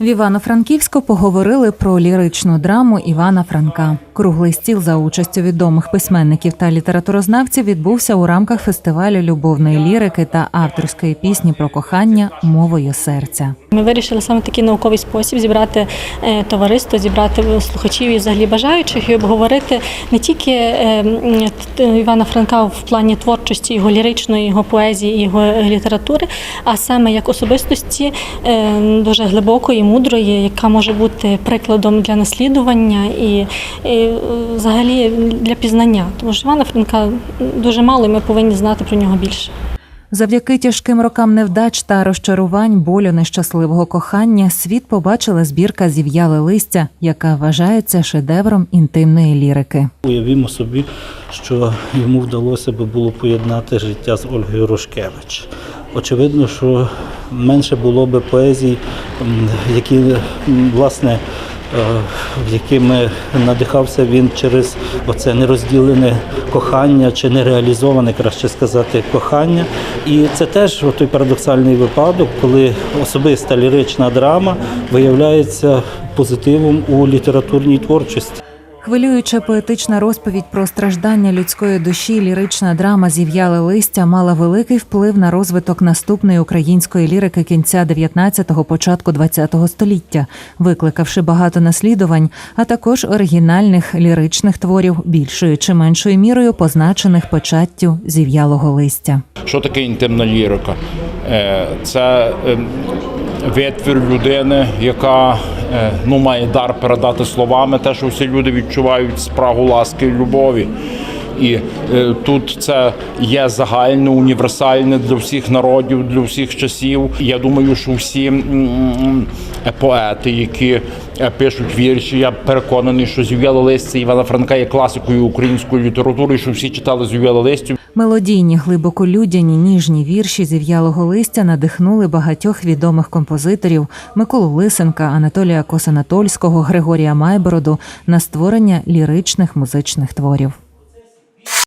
В Івано-Франківську поговорили про ліричну драму Івана Франка. Круглий стіл за участю відомих письменників та літературознавців відбувся у рамках фестивалю любовної лірики та авторської пісні про кохання мовою серця. Ми вирішили саме такий науковий спосіб зібрати е, товариство, зібрати слухачів і взагалі бажаючих і обговорити не тільки е, т- Івана Франка в плані творчості, його ліричної, його поезії, його літератури, а саме як особистості е, дуже глибокої, мудрої, яка може бути прикладом для наслідування і, і е, взагалі для пізнання. Тому що Івана Франка дуже мало, і ми повинні знати про нього більше. Завдяки тяжким рокам невдач та розчарувань, болю нещасливого кохання, світ побачила збірка зів'яле листя, яка вважається шедевром інтимної лірики. Уявімо собі, що йому вдалося би було поєднати життя з Ольгою Рошкевич. Очевидно, що менше було би поезій, які власне. е, Якими надихався він через оце нерозділене кохання чи нереалізоване, краще сказати, кохання. І це теж той парадоксальний випадок, коли особиста лірична драма виявляється позитивом у літературній творчості. Хвилююча поетична розповідь про страждання людської душі, лірична драма зів'яле листя мала великий вплив на розвиток наступної української лірики кінця 19-го, початку 20-го століття, викликавши багато наслідувань, а також оригінальних ліричних творів, більшою чи меншою мірою позначених печаттю зів'ялого листя. Що таке інтимна лірика? Е, Це ем, витвір людини, яка е, ну, має дар передати словами те, що всі люди відчувають спрагу ласки і любові. І е, тут це є загальне, універсальне для всіх народів, для всіх часів. Я думаю, що всі поети, які пишуть вірші, я переконаний, що зів'яло листя Івана Франка є класикою української літератури, що всі читали зів'яло листя. Мелодійні, глибоколюдяні, ніжні вірші зів'ялого листя надихнули багатьох відомих композиторів Миколу Лисенка, Анатолія Косанатольського, Григорія Майбороду на створення ліричних музичних творів.